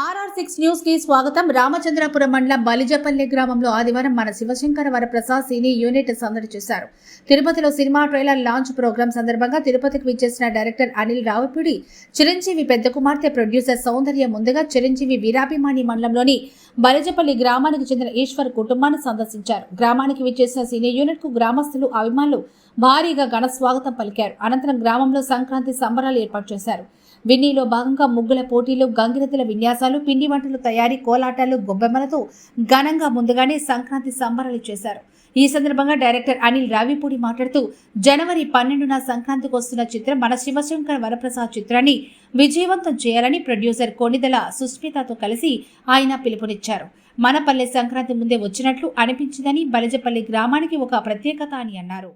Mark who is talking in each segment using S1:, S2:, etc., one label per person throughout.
S1: RR six న్యూస్కి స్వాగతం. రామచంద్రపురం మండలం బలిజపల్లి గ్రామంలో ఆదివారం మన శివశంకర వరప్రసాద్ సినీ యూనిట్ సందడి చేశారు. తిరుపతిలో సినిమా ట్రైలర్ లాంచ్ ప్రోగ్రాం సందర్భంగా తిరుపతికి విచ్చేసిన డైరెక్టర్ అనిల్ రావుపిడి చిరంజీవి పెద్ద కుమార్తె ప్రొడ్యూసర్ సౌందర్య ముందుగా చిరంజీవి వీరాభిమాని మండలంలోని బలిజపల్లి గ్రామానికి చెందిన ఈశ్వర్ కుటుంబాన్ని సందర్శించారు. గ్రామానికి విచ్చేసిన సినీ యూనిట్కు గ్రామస్తులు అభిమానులు భారీగా ఘన స్వాగతం పలికారు. అనంతరం గ్రామంలో సంక్రాంతి సంబరాలు ఏర్పాటు చేశారు. విన్నీలో భాగంగా ముగ్గుల పోటీలు గంగిరథుల విన్యాసాలు పిండి వంటలు తయారీ కోలాటాలు గొబ్బెమ్మలతో ఘనంగా ముందుగానే సంక్రాంతి సంబరాలు చేశారు. ఈ సందర్భంగా డైరెక్టర్ అనిల్ రావిపూడి మాట్లాడుతూ జనవరి పన్నెండున సంక్రాంతికి వస్తున్న చిత్రం మన శివశంకర్ వరప్రసాద్ చిత్రాన్ని విజయవంతం చేయాలని ప్రొడ్యూసర్ కొనిదల సుస్మితతో కలిసి ఆయన పిలుపునిచ్చారు. మన పల్లె సంక్రాంతి ముందే వచ్చినట్లు అనిపించిందని బలజపల్లి గ్రామానికి ఒక ప్రత్యేకత అని అన్నారు.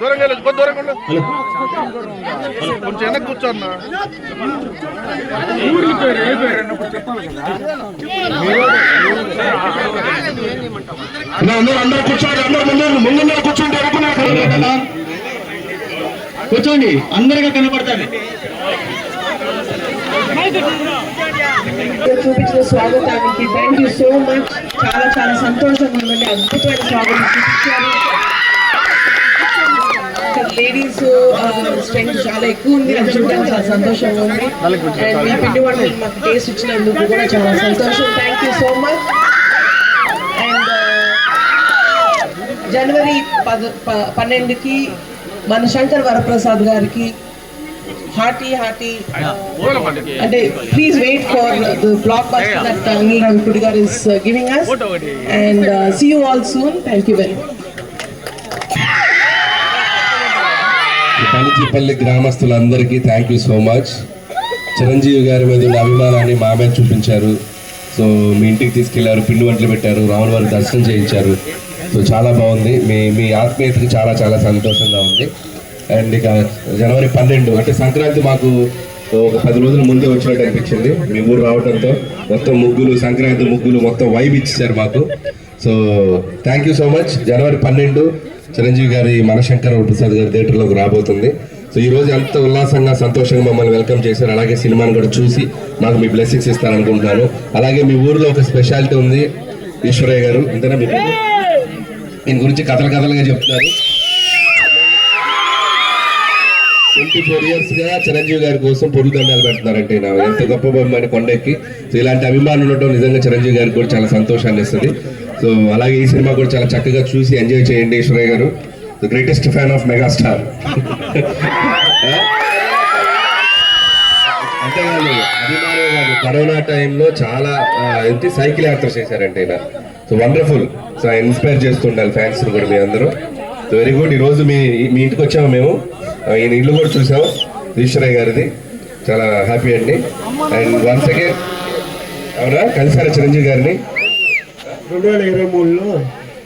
S2: దూరంగా వెళ్ళు, కొంచెం దూరంగా ఉండు. కొంచెం వెనక్కి కూర్చో చెప్పాలి
S3: కదా అందరూ అందరూ కూర్చోండి అందరూ ముందు కూర్చోండి కూర్చోండి అందరిగా కనపడతారు
S4: చూపించిన స్వాగతానికి థ్యాంక్ యూ సో మచ్ చాలా చాలా సంతోషంగా ఉందండి. అద్భుతమైన స్వాగతం చూపించారు. లేడీస్ స్ట్రెంగ్ uh, చాలా ఎక్కువ ఉంది. అది చూడడానికి చాలా సంతోషంగా ఉంది. అండ్ మీ పిండి వంటలు మాకు టేస్ట్ ఇచ్చినందుకు కూడా చాలా సంతోషం. Thank you so much and జనవరి పద ప- పన్నెండుకి మన శంకర్ వరప్రసాద్ గారికి హార్టీ హార్టీ. అంటే please wait for the blockbuster that Anil Ravipudi garu is giving us and see you all soon thank you very much
S5: Panichipalli గ్రామస్తులందరికీ thank you so much Chiranjeevi గారి మీద ఉన్న అభిమానాన్ని మా మీద చూపించారు. సో మీ ఇంటికి తీసుకెళ్ళారు పిండి వంటలు పెట్టారు రాముల వారి దర్శనం చేయించారు. సో చాలా బాగుంది. మీ మీ ఆత్మీయతకి చాలా చాలా సంతోషంగా ఉంది. అండ్ ఇక జనవరి పన్నెండు అంటే సంక్రాంతి మాకు ఒక పది రోజుల ముందే వచ్చినట్టు అనిపించింది. మీ ఊరు రావడంతో మొత్తం ముగ్గులు సంక్రాంతి ముగ్గులు మొత్తం వైబ్ ఇచ్చేసారు మాకు. So thank you so much జనవరి పన్నెండు చిరంజీవి గారి మనశంకర ప్రసాద్ గారి థియేటర్లోకి రాబోతుంది. సో ఈ రోజు ఎంత ఉల్లాసంగా సంతోషంగా మమ్మల్ని వెల్కమ్ చేశారు. అలాగే సినిమాని కూడా చూసి మాకు మీ బ్లెస్సింగ్స్ ఇస్తారనుకుంటున్నాను. అలాగే మీ ఊరిలో ఒక స్పెషాలిటీ ఉంది ఈశ్వరయ్య గారు. ఇంతనా మీ? దీని గురించి కథలు కథలుగా చెప్తున్నారు. ట్వంటీ ఫోర్ ఇయర్స్గా చిరంజీవి గారి కోసం పొరుగు దండాలు పెడుతున్నారంటే నా ఎంత గొప్ప బొమ్మని కొండెక్కి. సో ఇలాంటి అభిమానులు ఉండటం నిజంగా చిరంజీవి గారికి కూడా చాలా సంతోషాన్ని ఇస్తుంది. సో అలాగే ఈ సినిమా కూడా చాలా చక్కగా చూసి ఎంజాయ్ చేయండి Eswaraiah garu. The greatest fan of megastar అంతేకాదు అభిమానులు కాదు కరోనా టైంలో చాలా ఏంటి సైకిల్ యాత్ర చేశారంటే ఈయన. So wonderful. సో ఇన్స్పైర్ చేస్తుండాలి ఫ్యాన్స్ కూడా మీ అందరూ. సో వెరీ గుడ్ ఈరోజు మీ మీ ఇంటికి వచ్చాము మేము. ఈయన ఇల్లు కూడా చూసాం ఈశ్వరయ్య గారిది. చాలా హ్యాపీ అండి. అండ్ వన్స్ అగైన్ అవునా? కలిసారా చిరంజీవి గారిని?
S6: రెండు వేల ఇరవై మూడులో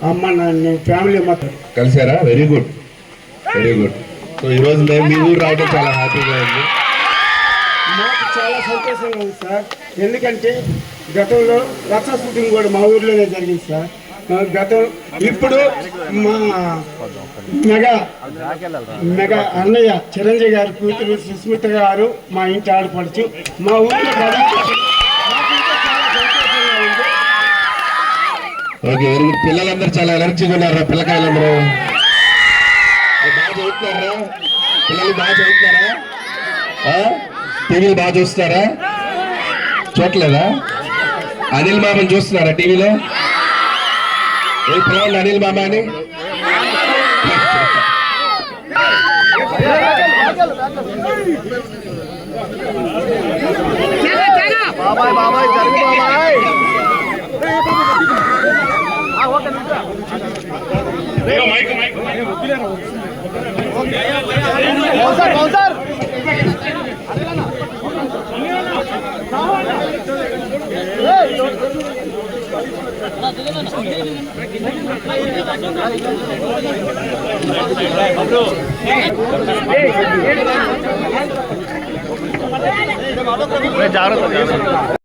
S6: అమ్మ నాన్న ఫ్యామిలీ మొత్తం.
S5: కలిసారా very good very good so ఈ రోజు మేము మీ ఊరు రావడం చాలా హ్యాపీగా ఉంది.
S6: మాకు చాలా సంతోషంగా ఉంది సార్. ఎందుకంటే గతంలో రచ్చ షూటింగ్ కూడా మా ఊర్లోనే జరిగింది సార్. గతం ఇప్పుడు మా మెగా మెగా అన్నయ్య చిరంజీవి గారు కూతురు సుస్మిత గారు మా ఇంటి ఆడపడుచు. మా ఊర్లో
S5: ఓకే పిల్లలందరూ చాలా ఎనర్జీగా ఉన్నారు పిల్లకాయలందరూ. బాగా చదువుతున్నారా? పిల్లలు బాగా చదువుతున్నారా? టీవీలు బాగా చూస్తున్నారా? చూడలేదా అనిల్ మామని చూస్తున్నారా టీవీలో? ఏ పిల్లలు అనిల్ మామ అని
S2: బాబాయ్ బాబాయ్ జరుగు బాబాయ్. Bouncer bouncer. जा रहा था।